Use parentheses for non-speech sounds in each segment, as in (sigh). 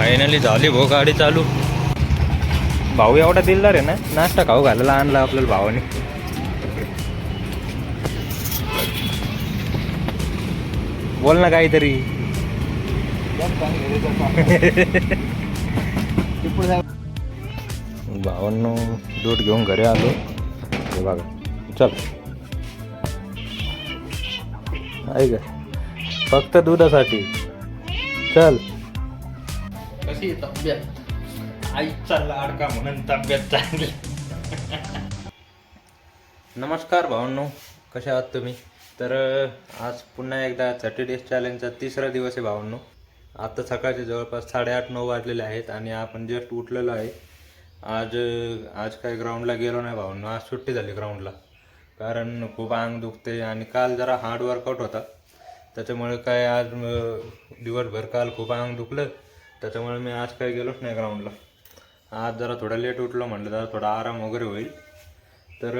Finally झाली भो गाडी चालू. भाऊ एवढा दिलदार आहे ना नाश्ता खाऊ घालायला आणला आपल्याला भावाने. बोल ना काहीतरी. भावांनो दूध घेऊन घरी आलो. हे बघा चल. ऐक फक्त दुधासाठी. चल. कशी तब्येत. आईचा लाडका म्हणून तब्येत चांगली. नमस्कार भावांनो कशा आहात तुम्ही? तर आज पुन्हा एकदा थर्टी डेज चॅलेंजचा तिसरा दिवस आहे भावांनो. आता सकाळचे जवळपास साडेआठ नऊ वाजलेले आहेत आणि आपण जस्ट उठलेलो आहे. आज आज काय ग्राउंडला गेलो नाही भावांनो आज सुट्टी झाली ग्राउंडला कारण खूप अंग दुखते आणि काल जरा हार्ड वर्कआउट होता. त्याच्यामुळे काय आज दिवसभर काल खूप अंग दुखलं. त्याच्यामुळे मी आज काय गेलोच नाही ग्राउंडला आज जरा थोडा लेट उठलो म्हटलं जरा थोडा आराम वगैरे होईल. तर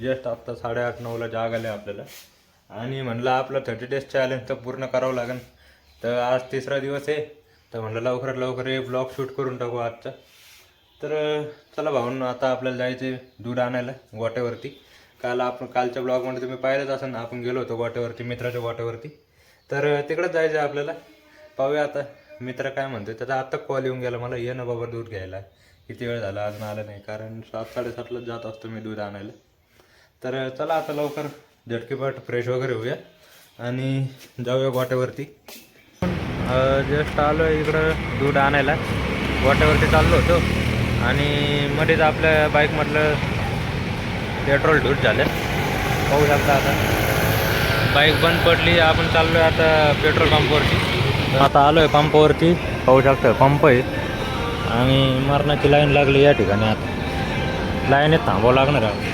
जस्ट आत्ता साडेआठ नऊला जाग आले आपल्याला. आणि म्हणलं आपलं थर्टी डेज चॅलेंज तर पूर्ण करावं लागेल. तर आज तिसरा दिवस आहे. तर म्हणलं लवकरात लवकर हे ब्लॉग शूट करून टाकू आजचा. तर चला भाऊन आता आपल्याला जायचे दूध आणायला गोट्यावरती. काल आपण कालच्या ब्लॉगमध्ये तुम्ही पाहिलंच असेल आपण गेलो होतो गोट्यावरती मित्राच्या गोट्यावरती. तर तिकडंच जायचं आहे आपल्याला. पाहूया आता. मित्र काय म्हणतो त्याचा आत्ता कॉल येऊन गेला मला ये ना बाबा दूध घ्यायला. किती वेळ झाला अजून आलं नाही कारण सात साडेसातलाच जात असतो मी दूध आणायला. तर चला आता लवकर झटकीपट फ्रेश वगैरे होऊया आणि जाऊया गोट्यावरती. जस्ट आलो इकडं दूध आणायला. गोट्यावरती चाललो होतो आणि मध्येच आपल्या बाईकमधलं पेट्रोल ढूट झालं. पाहू शकता आता. बाईक बंद पडली आपण चाललो आहे आता पेट्रोल पंपवरती आता आलो आहे पंपावरती. पाहू शकता पंप आहे. आणि मरणाची लाईन लागली या ठिकाणी आता. लाईनीत थांबावं लागणार आहे.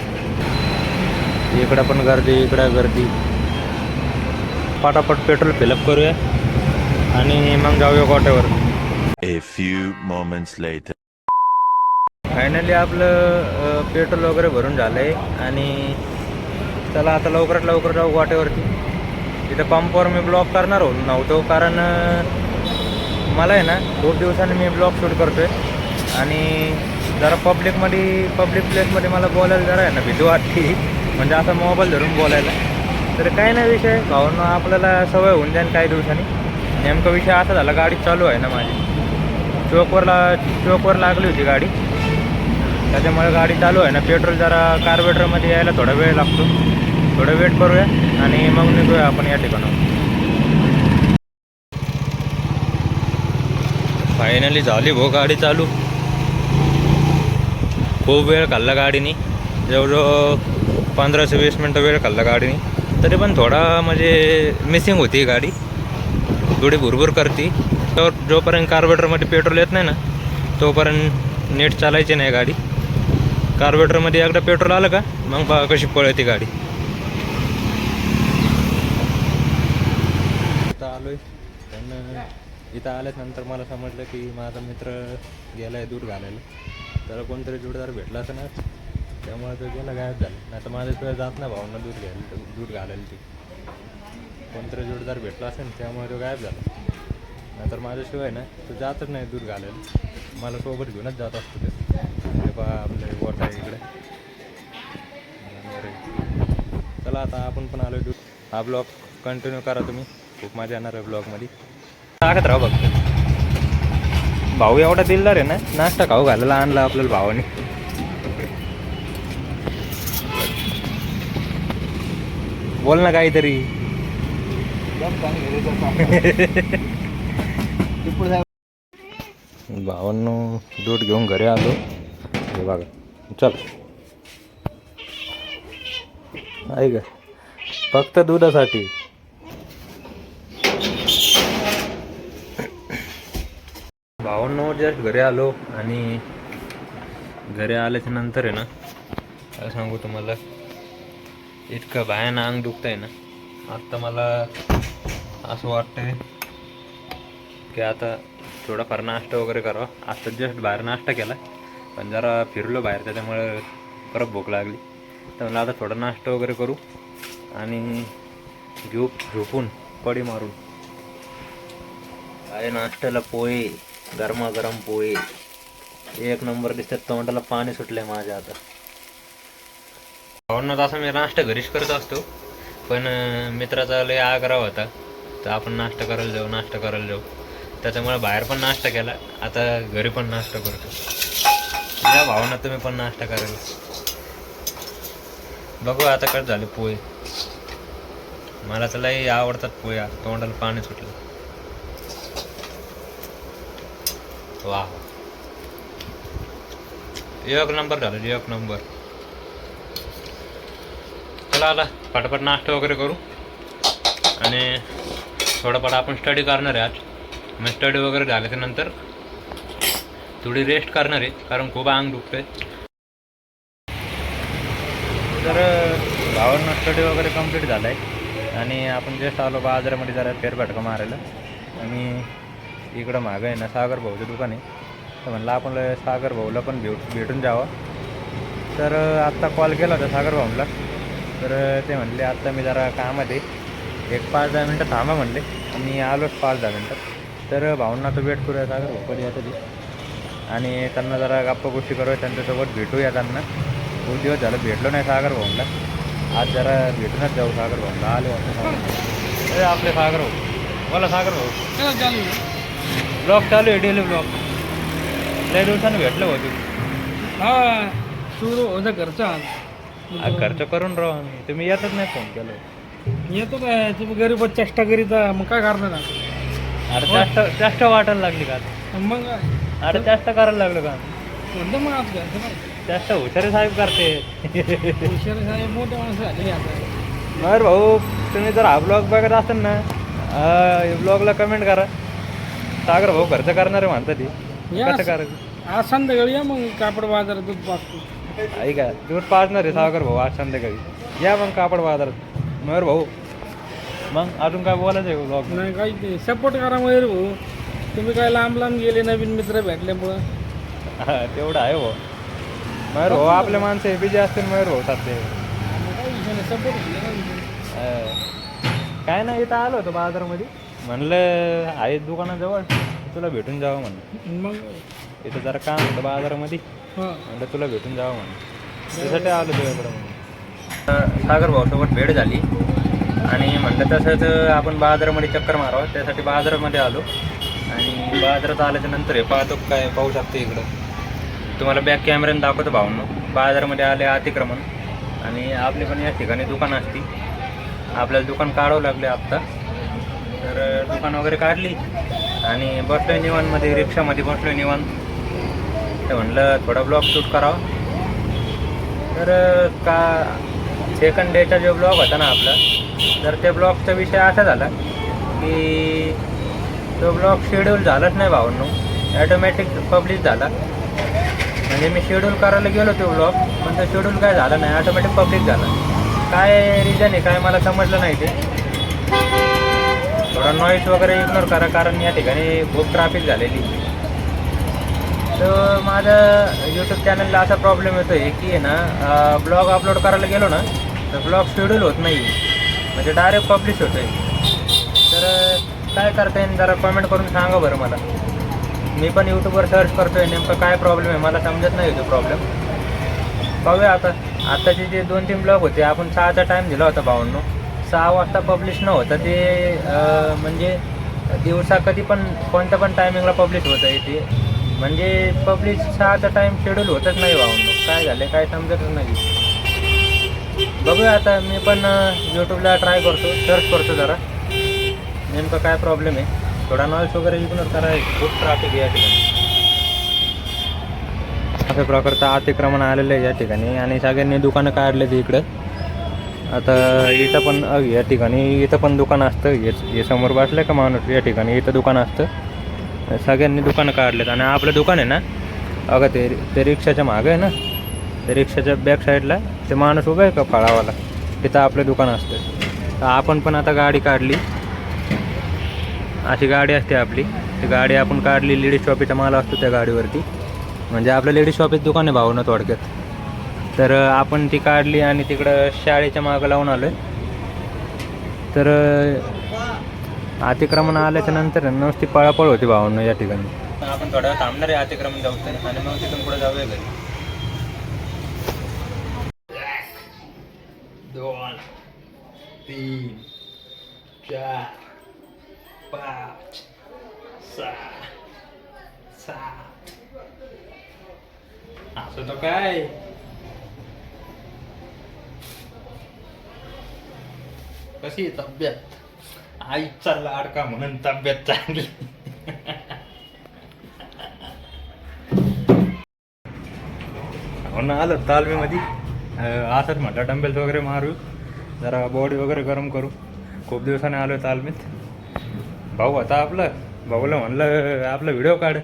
इकडं पण गर्दी इकडं गर्दी. पटापट पेट्रोल फिलअप करूया. आणि मग जाऊया गोट्यावर. A few moments later. Finally आपलं पेट्रोल वगैरे भरून झालं आहे आणि चला आता लवकरात लवकर जाऊ वाटेवरती तिथं पंपवर मी ब्लॉक करणार होतो. नव्हतो कारण मला आहे ना खूप दिवसांनी मी ब्लॉग शूट करतो आहे आणि जरा पब्लिकमध्ये पब्लिक प्लेसमध्ये मला बोलायला जरा आहे ना भीती वाटते. म्हणजे असं मोबाईल धरून बोलायला. तर काही नाही विषय. भावना आपल्याला सवय होऊन जाईल काही दिवसांनी. नेमका विषय असा झाला गाडी चालू आहे ना माझी. चौकवर ला चौकवर लागली होती गाडी. त्याच्यामुळे गाडी चालू आहे ना. पेट्रोल जरा कार्बेटरमध्ये यायला थोडा वेळ लागतो. थोडं वेट करूया आणि मग निघूया आपण या ठिकाणावर फायनली झाली भो गाडी चालू. खूप वेळ खाल्ला गाडीने. जवळजवळ पंधराशे वीस मिनटं वेळ खाल्ला गाडीने. तरी पण थोडा म्हणजे मिसिंग होती गाडी. थोडी भुरभुर करते. तर जोपर्यंत कार्बोरेटरमध्ये पेट्रोल येत नाही ना तोपर्यंत नीट चालायची नाही गाडी. कार्बोरेटरमध्ये एकदा पेट्रोल आलं का मग बा कशी पळते गाडी इथं आलोय पण तिथं आल्यानंतर मला समजलं की माझा मित्र गेला आहे दूध घालायला. त्याला कोणतरी जोडदार भेटला असं ना त्यामुळे तो गेला गायब झाला. नाही तर माझ्या जात नाही भावना दूध घ्यायला दूध घालायला ती. कोणतरी जोडदार भेटला असेल त्यामुळे तो गायब झाला. नाहीतर माझ्याशिवाय ना तो जातच नाही दूध घालायला. मला सोबत घेऊनच जात असतो ते. हे पहा आपले वॉट आहे इकडे. चला आता आपण पण आलो दूध हा ब्लॉग कंटिन्यू करा तुम्ही. खूप मजा येणार आहे ब्लॉगमध्ये. टाकत राहा बघ. भाऊ एवढा दिलदार आहे ना नाश्ता खाऊ घालायला आणला आपल्याला भावाने. बोल ना काहीतरी. भावांनो दूध घेऊन घरी आलो. हे बघा चल. आहे का? फक्त दुधासाठी. भावांनो जस्ट घरी आलो आणि घरी आल्याच्यानंतर आहे ना काय सांगू तुम्हाला इतकं भयानं अंग दुखत आहे ना. आत्ता मला असं वाटतंय की आता थोडाफार नाश्ता वगैरे करावा. आता जस्ट बाहेर नाश्ता केला पण जरा फिरलो बाहेर त्याच्यामुळे परत भूक लागली. तर मला आता थोडा नाश्ता वगैरे करू आणि झोप झोपून पडी मारून. काय नाश्त्याला पोहे? गरमागरम पोळी एक नंबर दिसतात तोंडाला पाणी सुटलंय माझ्या आता. भावना तसा मी नाश्ता घरीच करत असतो पण मित्राचा लय आग्रह होता तर आपण नाश्ता करायला जाऊ नाश्ता करायला जाऊ. त्याच्यामुळे बाहेर पण नाश्ता केला आता घरी पण नाश्ता करतो. या भावना तुम्ही पण नाश्ता करायला. बघू आता काय झाले पोहे. मला तर लई आवडतात पोया तोंडाला पाणी सुटलं. वा एक नंबर झालं एक नंबर चला आला पटपट नाश्ता वगैरे करू आणि थोडंफार आपण स्टडी करणार आहे आज मग स्टडी वगैरे झाल्याच्यानंतर थोडी रेस्ट करणार आहे कारण खूप अंग दुखतंय तर भावांना स्टडी वगैरे कंप्लीट झालं आहे आणि आपण जस्ट आलो बाजारामध्ये जरा फेरफटका मारायला आणि इकडं मागं आहे ना सागर भाऊचं दुकान. आहे तर म्हणलं आपण सागर भाऊला पण भेट भेटून जावं. तर आत्ता कॉल केला होता सागर भाऊला. तर ते म्हणले आत्ता मी जरा कामात आहे. एक पाच दहा मिनटं थांबा म्हणले. मी आलोच पाच दहा मिनटं. तर भाऊंना तर वेट करूया सागर भाऊ. कधी येतं ते. आणि त्यांना जरा गप्पा गोष्टी करूया. त्यांच्यासोबत भेटूया त्यांना. खूप दिवस झालं भेटलो नाही सागर भाऊंना आज जरा भेटूनच जाऊ सागर भाऊंना आले वाटतं आपले सागर भाऊ. बोला सागर भाऊ. ब्लॉग चालू आहे डेली ब्लॉग लय दिवसानं भेटलं होती. हा सुरू होतं घरचा आज. खर्च करून राहू आम्ही. तुम्ही येतच नाही फोन केलं. येतो काय? तुम्ही गरीब चेष्टा करीता मग काय करणार आता? अरे जास्त जास्त वाटायला लागली का? आता? मग काय? अरे जास्त करायला लागलं का? म्हणतो मग आज घरचं काय? जास्त हुशारी साहेब करते. हुशार साहेब मोठे माणसं झालेली आता. भाऊ तुम्ही जर हा ब्लॉग बघत असाल ना ब्लॉगला कमेंट करा. सागर भाऊ खर्च करणारे म्हणतात ती. कसं करायचं? आज संध्याकाळी या मग कापड बाजारात दूध पाचतो. ऐका दूध पाजणार आहे सागर भाऊ आज संध्याकाळी. या मग कापड बाजारात. मगर भाऊ मग अजून काय बोलायचं आहे ब्लॉग नाही काही ते सपोर्ट करा मयूर भाऊ. तुम्ही काय लांब लांब गेले नवीन मित्र भेटल्यामुळं. हा तेवढं आहे भाऊ. मयूर भाऊ आपले माणसं हे बिजी असतील मयूर भाऊ काही विषय नाही. सपोर्ट काय नाही इथं आलो होतो बाजारामध्ये. म्हणलं आहे दुकानाजवळ तुला भेटून जावं म्हणलं. मग? इथं जरा काम होतं बाजारामध्ये. हां. म्हणलं तुला भेटून जावं म्हणलं. त्यासाठी आलो तुझ्याकडं म्हणून. सागर भाऊसोबत भेट झाली. आणि म्हणलं तसंच आपण बाजारामध्ये चक्कर मारावं. त्यासाठी बाजारामध्ये आलो. आणि बाजारात आल्याच्यानंतर हे पाहतो काय पाहू शकतो इकडं. तुम्हाला बॅक कॅमेऱ्याने दाखवतो भाऊंनो. बाजारामध्ये आले अतिक्रमण. आणि आपली पण या ठिकाणी दुकान असती. आपल्याला दुकान काढावं लागले आत्ता. तर दुकान वगैरे काढली आणि बसलोय निवांमध्ये रिक्षामध्ये बसलोय निवांत. तर म्हणलं थोडा ब्लॉग शूट करावा. तर का सेकंड डेचा जो ब्लॉग होता ना आपला तर त्या ब्लॉगचा विषय असा झाला की तो ब्लॉग शेड्यूल झालाच नाही भावांनो. ॲटोमॅटिक पब्लिश झाला. म्हणजे मी शेड्यूल करायला गेलो तो ब्लॉग पण तो शेड्यूल काय झाला नाही ऑटोमॅटिक पब्लिक झाला. काय रिझन आहे काय मला समजलं नाही ते. थोडा नॉईस वगैरे इग्नोर करा कारण या ठिकाणी खूप ट्रॅफिक झालेली. तर माझा यूट्यूब चॅनलला असा प्रॉब्लेम येतो आहे की आहे ना ब्लॉग अपलोड करायला गेलो ना तर ब्लॉग शेड्यूल होत नाही म्हणजे डायरेक्ट पब्लिश होतो आहे तर काय करता येईल जरा कमेंट करून सांगा बरं मला. मी पण यूट्यूबवर सर्च करतो आहे नेमकं काय प्रॉब्लेम आहे मला समजत नाही तो प्रॉब्लेम पाहूया आता. आत्ताचे जे दोन तीन ब्लॉग होते आपण सहाचा टाईम दिला होता भावांनो सहा वाजता पब्लिश न होता ते म्हणजे दिवसा कधी पण कोणत्या पण टायमिंगला पब्लिश होतं आहे ते. म्हणजे पब्लिश सहाचा टाईम शेड्यूल होतच नाही वाहून काय झालं काय समजतच नाही. बघूया आता मी पण यूट्यूबला ट्राय करतो सर्च करतो जरा. नेमकं काय प्रॉब्लेम आहे. थोडा नॉईस वगैरे इग्नोर करायचं खूप ट्रॅफिक या ठिकाणी. अशा प्रकारचं अतिक्रमण आलेलं आहे या ठिकाणी. आणि सगळ्यांनी दुकानं काढले ते इकडं. आता इथं पण या ठिकाणी इथं पण दुकान असतं. हे हे समोर बसलं का माणूस? या ठिकाणी इथं दुकान असतं. सगळ्यांनी दुकानं काढलेत. आणि आपलं दुकान आहे ना अगं ते ते रिक्षाच्या मागं आहे ना ते रिक्षाच्या बॅक साईडला ते माणूस उभं आहे का फळावाला? तिथं आपलं दुकान असतं. तर आपण पण आता गाडी काढली. अशी गाडी असते आपली. ती गाडी आपण काढली. लेडीज शॉपीचा माल असतो त्या गाडीवरती. म्हणजे आपलं लेडीज शॉपीच दुकान आहे भाऊ ना थोडक्यात. तर आपण ती काढली आणि तिकडं शाळेच्या मागं लावून आलो आहे तर अतिक्रमण आल्याच्यानंतर नुसती पळापळ होती भावनं या ठिकाणी. पण आपण थोड्या वेळ थांबणार आहे अतिक्रमण जाऊ तर आणि मग तिथून पुढे जाऊया घरी. दोन तीन चार पाच सहा सात. असं तो काय? कशी आहे तब्येत? चालला आडका म्हणून तब्येत चांगली. हो ना आलं तालमीमध्ये. असंच म्हटलं डंबेल्स वगैरे मारू. जरा बॉडी वगैरे गरम करू. खूप दिवसाने आलो तालमीत. भाऊ आता आपलं भाऊला म्हणलं आपला व्हिडिओ काढ.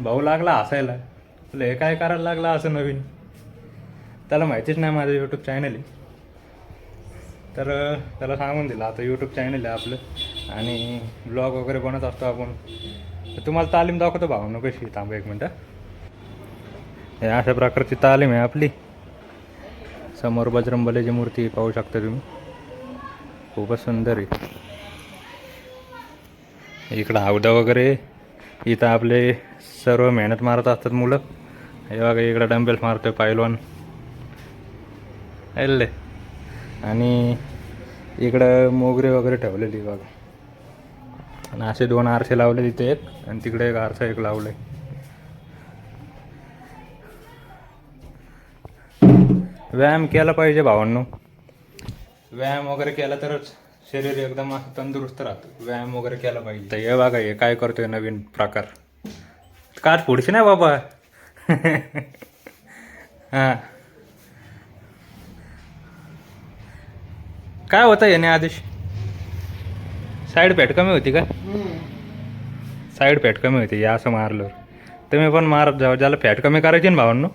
भाऊ लागला हसायला. म्हटलं हे काय करायला लागला असं नवीन? त्याला माहितीच नाही माझं यूट्यूब चॅनल आहे तर त्याला सांगून दिलं. आता यूट्यूब चॅनल आहे आपलं. आणि ब्लॉग वगैरे बनत असतो आपण. तर तुम्हाला तालीम दाखवतो भाऊ. कशी थांब थांबा एक मिनटं. हे अशा प्रकारची तालीम आहे आपली. समोर बजरंगबलेची मूर्ती पाहू शकता तुम्ही. खूपच सुंदर आहे. इकडं हौदा वगैरे. इथं आपले सर्व मेहनत मारत असतात मुलं. हे बघा इकडं डंबेल्स मारतोय पायलवान ऐले आणि इकडं मोगरे वगैरे ठेवलेली बघा. आणि असे दोन आरसे लावले तिथे एक आणि तिकडे एक आरसा एक लावले व्यायाम केला पाहिजे भावांनो. व्यायाम वगैरे केला तरच शरीर एकदम असं तंदुरुस्त राहतं. व्यायाम वगैरे केला पाहिजे. तर हे बघा हे काय करतोय नवीन प्रकार. काच पुढची नाही बाबा? (laughs) हां. काय होतं याने आदेश? साईड पॅट कमी होती का? साईड पॅट कमी होती या असं मारलं तुम्ही पण मारत जावं ज्याला फॅट कमी करायची ना भावांनो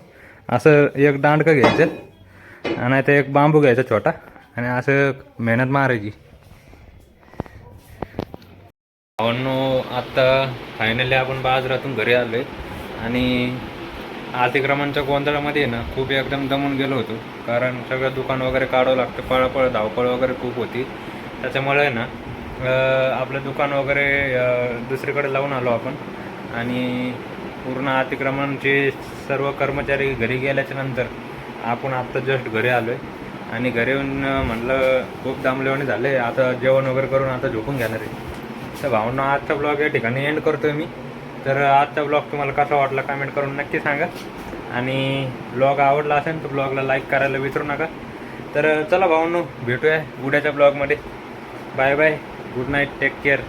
असं एक दांडकं घ्यायचं आणि ते एक बांबू घ्यायचा छोटा आणि असं मेहनत मारायची. भावांनो आत्ता फायनली आपण बाजारातून घरी आलोय आणि अतिक्रमणच्या गोंधळामध्ये आहे ना खूप एकदम दमून गेलो होतो. कारण सगळं दुकान वगैरे काढावं लागतं पळापळ धावपळ वगैरे खूप होती. त्याच्यामुळे आहे ना आपलं दुकान वगैरे दुसरीकडे लावून आलो आपण. आणि पूर्ण अतिक्रमणचे सर्व कर्मचारी घरी गेल्याच्यानंतर आपण आत्ता जस्ट घरी आलो आहे आणि घरी येऊन म्हटलं खूप दामलेवाने झाले आता जेवण वगैरे करून आता झोपून घेणार आहे. तर भावना आजचा ब्लॉग या ठिकाणी एंड करतोय मी. तर आजचा ब्लॉग तुम्हाला कसा वाटला कमेंट करून नक्की सांगा. आणि ब्लॉग आवडला असेल तर ब्लॉगला लाईक करायला विसरू नका. तर चला भाऊनो भेटूया उद्याच्या ब्लॉगमध्ये bye bye good night take care